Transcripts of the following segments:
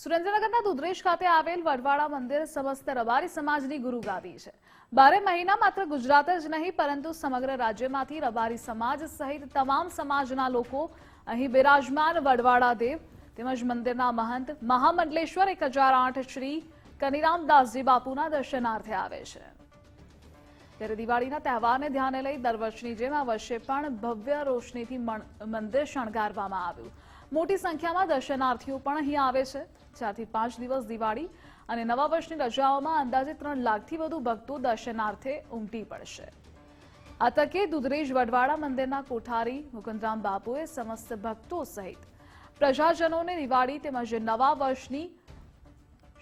સુરેન્દ્રનગરના દુધરેશ ખાતે આવેલ વડવાળા મંદિર સમસ્ત રબારી સમાજની ગુરુગાદી છે. બારે મહિના માત્ર ગુજરાત જ નહીં, પરંતુ સમગ્ર રાજ્યમાંથી રબારી સમાજ સહિત તમામ સમાજના લોકો અહીં બિરાજમાન વડવાળા દેવ તેમજ મંદિરના મહંત મહામંડલેશ્વર એક શ્રી કનિરામદાસજી બાપુના દર્શનાર્થે આવે છે. ત્યારે દિવાળીના તહેવારને ધ્યાને લઈ દર વર્ષની જેમ આ વર્ષે પણ ભવ્ય રોશનીથી મંદિર શણગારવામાં આવ્યું. મોટી સંખ્યામાં દર્શનાર્થીઓ પણ અહીં આવે છે. ચારથી પાંચ દિવસ દિવાળી અને નવા વર્ષની રજાઓમાં અંદાજે ત્રણ લાખથી વધુ ભક્તો દર્શનાર્થે ઉમટી પડશે. આ તકે દુધરેજ વડવાડા મંદિરના કોઠારી, મુકુંદરામ બાપુએ સમસ્ત ભક્તો સહિત પ્રજાજનોને દિવાળી તેમજ નવા વર્ષની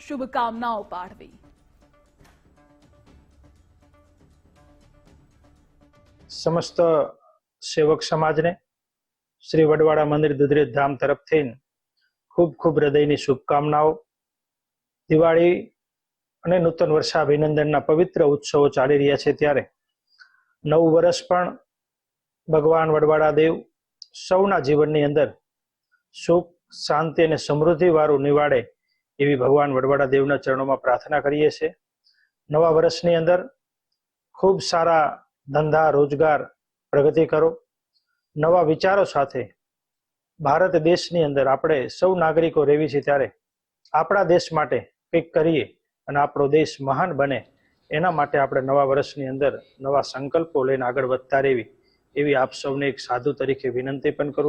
શુભકામનાઓ પાઠવી. સમસ્ત સેવક સમાજને શ્રી વડવાડા મંદિર દુધરેજ ધામ તરફથી ખૂબ ખૂબ હૃદયની શુભકામનાઓ. દિવાળી અને નૂતન વર્ષાભિનંદનના પવિત્ર ઉત્સવો ચાલી રહ્યા છે ત્યારે નવું વર્ષ પણ ભગવાન વડવાડા દેવ સૌના જીવનની અંદર સુખ, શાંતિ અને સમૃદ્ધિ વાળું નિવાડે એવી ભગવાન વડવાડા દેવના ચરણોમાં પ્રાર્થના કરીએ છીએ. નવા વર્ષની અંદર ખૂબ સારા ધંધા, રોજગાર, પ્રગતિ કરો. નવા વિચારો સાથે ભારત દેશની અંદર આપણે સૌ નાગરિકો રહેવી છે ત્યારે આપણા દેશ માટે કંઈક કરીએ અને આપણો દેશ મહાન બને, એના માટે આપણે નવા વર્ષની અંદર નવા સંકલ્પો લઈને આગળ વધતા રહેવી, એવી આપ સૌને એક સાધુ તરીકે વિનંતી પણ કરું છું.